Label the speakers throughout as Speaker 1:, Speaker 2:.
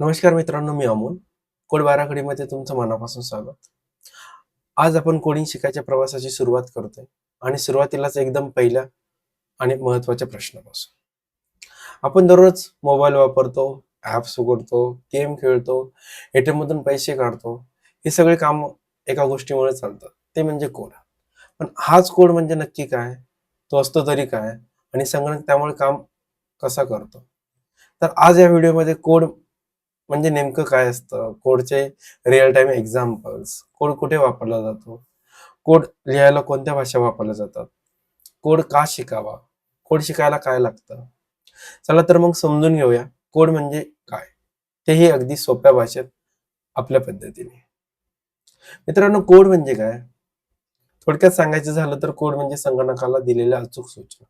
Speaker 1: नमस्कार मित्रांनो मी अमोल. कोड बाराखडीमध्ये तुमचं मनापासून स्वागत. आज आपण कोडिंग शिकायच्या प्रवासाची सुरुवात करतोय आणि सुरुवातीलाच एकदम पहिल्या आणि महत्त्वाच्या प्रश्नापासून. आपण दररोज मोबाईल वापरतो ॲप्स उघडतो गेम खेळतो एटीएम मधून पैसे काढतो हे सगळे काम एका गोष्टीमुळे चालतात. ते म्हणजे कोड. पण हाच कोड म्हणजे नक्की काय? तो असतो तरी काय? आणि संगणक त्यामुळे काम कसा करतो? तर आज या व्हिडिओमध्ये कोड म्हणजे नेमकं काय असतं? कोडचे रिअल टाइम एक्झाम्पल्स कोड कुठे वापरला जातो? कोड लिहायला कोणत्या भाषा वापरल्या जातात? कोड का शिकावा? कोड शिकायला काय लागतं? चला तर मग समजून घेऊया कोड म्हणजे काय? तेही अगदी सोप्या भाषेत आपल्या पद्धतीने. मित्रांनो कोड म्हणजे काय? थोडक्यात सांगायचं झालं तर कोड म्हणजे संगणकाला दिलेल्या अचूक सूचना.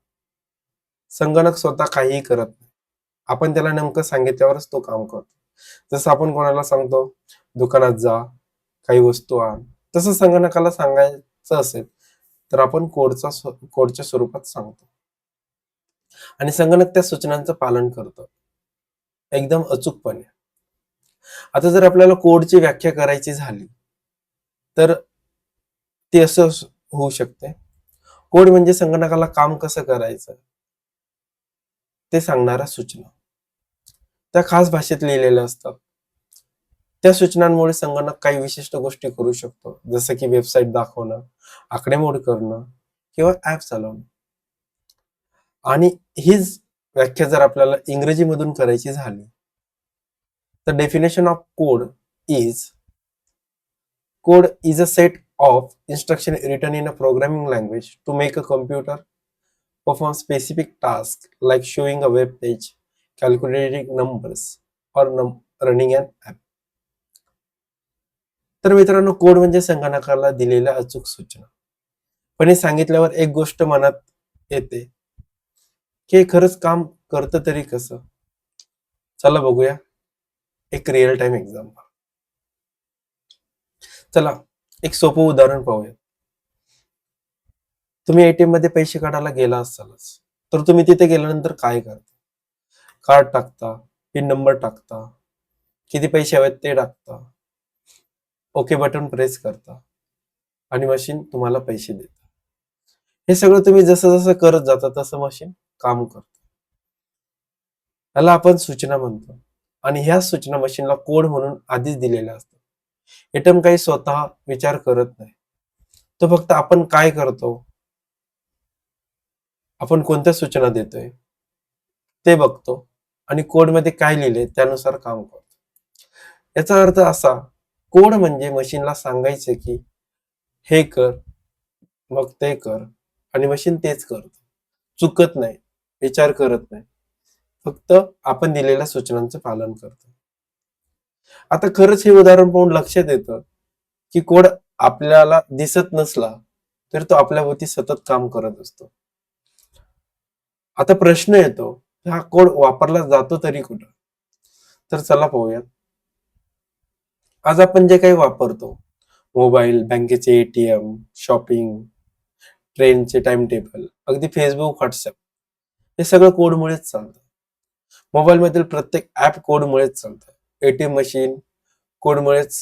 Speaker 1: संगणक स्वतः काहीही करत नाही. आपण त्याला नेमकं सांगितल्यावरच तो काम करतो. जसं आपण कोणाला सांगतो दुकानात जा काही वस्तू आण तसं संगणकाला सांगायचं असेल तर आपण कोडचा कोडच्या स्वरूपात सांगतो. आणि संगणक त्या सूचनांचं पालन करतो. एकदम अचूकपणे. आता जर आपल्याला कोडची व्याख्या करायची झाली तर ते असं होऊ शकते. कोड म्हणजे संगणकाला काम कसं करायचं? ते सांगणारा सूचना. त्या खास भाषेत लिहिलेल्या असतात. त्या सूचनांमुळे संगणक काही विशिष्ट गोष्टी करू शकतो. जसं की वेबसाईट दाखवणं आकडेमोड करणं किंवा ऍप चालवणं. आणि हीच व्याख्या जर आपल्याला इंग्रजीमधून करायची झाली तर definition of code is code is a set of instruction written in a programming language to make a computer perform specific task like showing a web page calculating numbers, or num- running an app. तर मित्रांनो code म्हणजे संगणकाला दिलेल्या अचूक सूचना. पण हे सांगितल्यावर एक गोष्ट मनात येते की खरंच काम करतं तरी कसं? चला बघूया. एक रिअल टाइम एक्झाम्पल चला एक सोपं उदाहरण पाहूया. तुम्ही एटीएममध्ये पैसे काढायला गेला असालच तर तुम्ही तिथे गेल्यानंतर काय करता? कार्ड टाकता पिन नंबर टाकता किती पैसे हवेत ते टाकता. ओके बटन प्रेस करता. आणि मशीन तुम्हाला पैसे देतं. हे सगळं तुम्ही जसं जसं करत जाता तसं मशीन काम करतं. याला आपण सूचना म्हणतो. आणि ह्या सूचना मशीनला कोड म्हणून आधीच दिलेल्या असतात एटम काही स्वतः विचार करत नाही. तो फक्त आपण काय करतो? आपण कोणत्या सूचना देतोय? ते बघतो. आणि कोडमध्ये काय लिहिले त्यानुसार काम करतो. याचा अर्थ असा कोड म्हणजे मशीनला सांगायचे की हे कर मग ते कर आणि मशीन तेच करत. चुकत नाही विचार करत नाही. फक्त आपण दिलेल्या सूचनांचं पालन करतो. आता खरंच हे उदाहरण पाहून लक्षात येतं की कोड आपल्याला दिसत नसला तर तो आपल्याभोवती सतत काम करत असतो. आता प्रश्न येतो हा कोड वापरला जातो तरी कुठं? तर चला पाहूयात आज आपण जे काही वापरतो मोबाईल बँकेचे एटीएम शॉपिंग ट्रेनचे टाइम टेबल अगदी फेसबुक व्हॉट्सअप हे सगळं कोडमुळेच चालतं. मोबाईल मधील प्रत्येक ऍप कोडमुळेच चालतं. एटीएम मशीन कोडमुळेच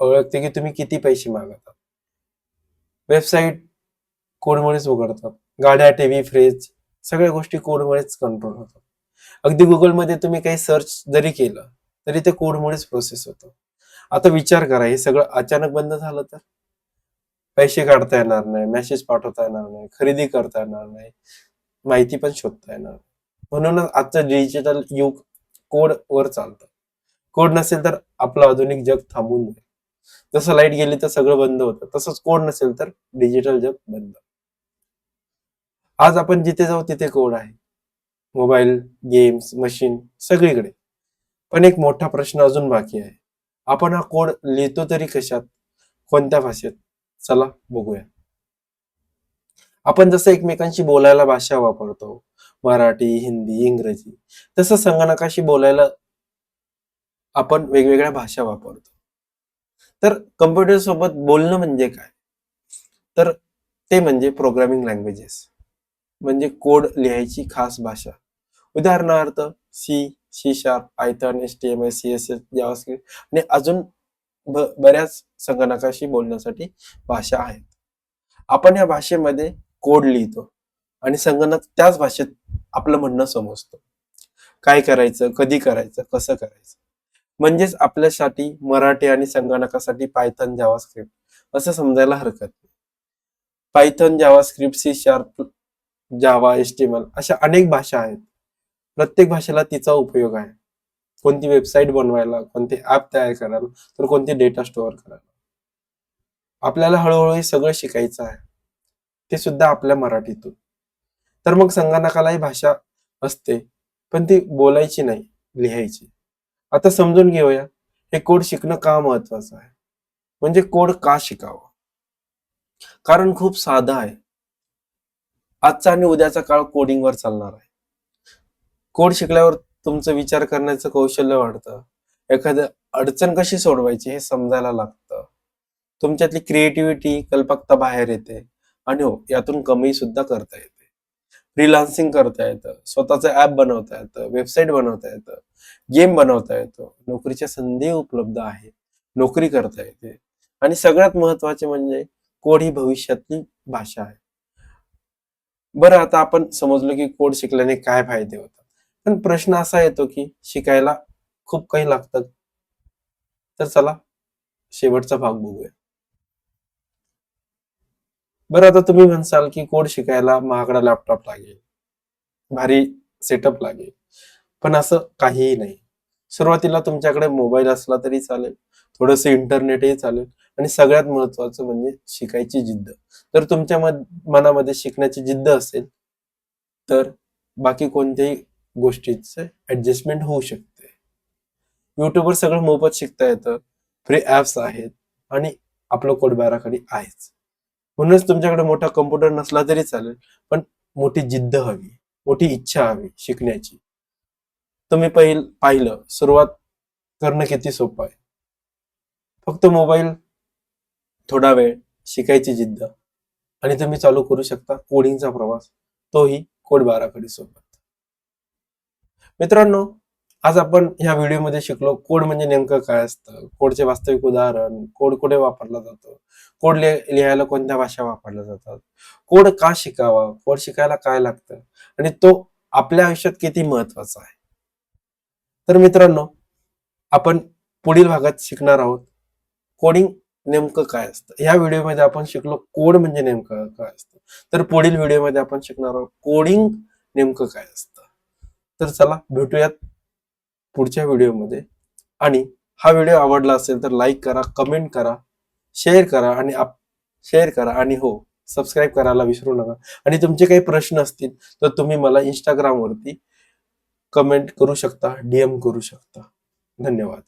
Speaker 1: ओळखते की तुम्ही किती पैसे मागतात वेबसाईट कोडमुळेच उघडतात. गाड्या टीव्ही फ्रीज सगळ्या गोष्टी कोडमुळेच कंट्रोल होतात अगदी गुगलमध्ये तुम्ही काही सर्च जरी केलं तरी ते कोडमुळेच प्रोसेस होतं. आता विचार करा हे सगळं अचानक बंद झालं तर? पैसे काढता येणार नाही मेसेज पाठवता येणार नाही खरेदी करता येणार नाही माहिती पण शोधता येणार म्हणूनच आजचं डिजिटल युग कोड वर चालतं. कोड नसेल तर आपलं आधुनिक जग थांबून जाईल. जसं लाइट गेली तर सगळं बंद होतं तसंच कोड नसेल तर डिजिटल जग बंद. आज आपण जिथे जाऊ तिथे कोड आहे? मोबाईल गेम्स मशीन सगळीकडे. पण एक मोठा प्रश्न अजून बाकी आहे. आपण हा कोड लिहितो तरी कशात? कोणत्या भाषेत? चला बघूया. आपण जसं एकमेकांशी बोलायला भाषा वापरतो मराठी हिंदी इंग्रजी तसं संगणकाशी बोलायला आपण वेगवेगळ्या भाषा वापरतो. तर कम्प्युटर सोबत बोलणं म्हणजे काय? तर ते म्हणजे प्रोग्रामिंग लँग्वेजेस म्हणजे कोड लिहायची खास भाषा. उदाहरणार्थ C C sharp Python S T M S C S S JavaScript आणि अजून ब- बऱ्याच संगणकाशी बोलण्यासाठी भाषा आहेत. आपण या भाषेमध्ये कोड लिहितो आणि संगणक त्याच भाषेत आपलं म्हणणं समजतो. काय करायचं कधी करायचं कसं करायचं? म्हणजेच आपल्यासाठी मराठी आणि संगणकासाठी पायथन जावास्क्रिप्ट असं समजायला हरकत नाही. Python JavaScript C sharp Java S T M L अशा अनेक भाषा आहेत. प्रत्येक भाषेला तिचा उपयोग आहे. कोणती वेबसाईट बनवायला कोणते ऍप तयार करायला तर कोणते डेटा स्टोअर करायला. आपल्याला हळूहळू हे सगळं शिकायचं आहे. ते सुद्धा आपल्या मराठीतून. तर मग संगणकालाही भाषा असते पण ती बोलायची नाही लिहायची. आता समजून घेऊया हे कोड शिकणं का महत्वाचं आहे? म्हणजे कोड का शिकावं? कारण खूप साधं आहे. आजचा आणि उद्याचा काळ कोडिंगवर चालणार आहे. कोड शिकल्यावर तुमचं विचार करण्याचं कौशल्य वाढतं. एखादं अडचण कशी सोडवायची हे समजायला लागतं. तुमच्यातली क्रिएटिव्हिटी कल्पकता बाहेर येते आणि हो यातून कमाई सुद्धा करता येते. फ्रीलान्सिंग करता येतं. स्वतःचं ऍप बनवता येतं. वेबसाईट बनवता येतं. गेम बनवता येतो. नोकरीच्या संधी उपलब्ध आहेत नोकरी करता येते. आणि सगळ्यात महत्त्वाचे म्हणजे कोड ही भविष्यातली भाषा आहे. बरं आता आपण समजलो की कोड शिकल्याने काय फायदे होतात. पण प्रश्न असा येतो की शिकायला खूप काही लागतं. तर चला शेवटचा भाग बघूया. बरं आता तुम्ही म्हणसाल की कोड शिकायला महागडा लॅपटॉप लागेल. भारी सेटअप लागेल. पण असं काहीही नाही. सुरुवातीला तुमच्याकडे मोबाईल असला तरी चालेल. थोडस इंटरनेटही चालेल. आणि सगळ्यात महत्वाचं म्हणजे शिकायची जिद्द. जर तुमच्या मनामध्ये शिकण्याची जिद्द असेल तर बाकी कोणत्याही गोष्टीचे ऍडजस्टमेंट होऊ शकते. युट्यूबवर सगळं मोफत शिकता येतं फ्री ऍप्स आहेत आणि आपलं कोड बॅराखाली आहेच. म्हणूनच तुमच्याकडे मोठा कम्प्युटर नसला तरी चालेल पण मोठी जिद्द हवी मोठी इच्छा हवी शिकण्याची. तुम्ही पहिल पाहिलं सुरुवात करणं किती सोपं आहे. फक्त मोबाईल थोडा वेळ शिकायची जिद्द. आणि तुम्ही चालू करू शकता कोडिंगचा प्रवास. तोही कोड बाराखडी सोबत. मित्रांनो आज आपण ह्या व्हिडिओमध्ये शिकलो कोड म्हणजे नेमकं काय असतं? कोडचे वास्तविक उदाहरण कोड कुठे वापरला जातो? कोड लिहायला कोणत्या भाषा वापरल्या जातात? कोड का शिकावा? कोड शिकायला काय लागतं? आणि तो आपल्या आयुष्यात किती महत्त्वाचा आहे? तर मित्रांनो आपण पुढील भागात शिकणार आहोत. कोडिंग नेमकं काय असतं? ह्या व्हिडिओमध्ये आपण शिकलो कोड म्हणजे नेमकं काय असतं? तर पुढील व्हिडिओमध्ये आपण शिकणार आहोत कोडिंग नेमकं काय असतं? तर चला भेटूयात पुढच्या व्हिडिओमध्ये. आणि हा व्हिडिओ आवडला असेल तर लाईक करा कमेंट करा शेअर करा आणि आप शेअर करा आणि हो सबस्क्राईब करायला विसरू नका. आणि तुमचे काही प्रश्न असतील तर तुम्ही मला इंस्टाग्रामवरती कमेंट करू शकता डीएम करू शकता. धन्यवाद.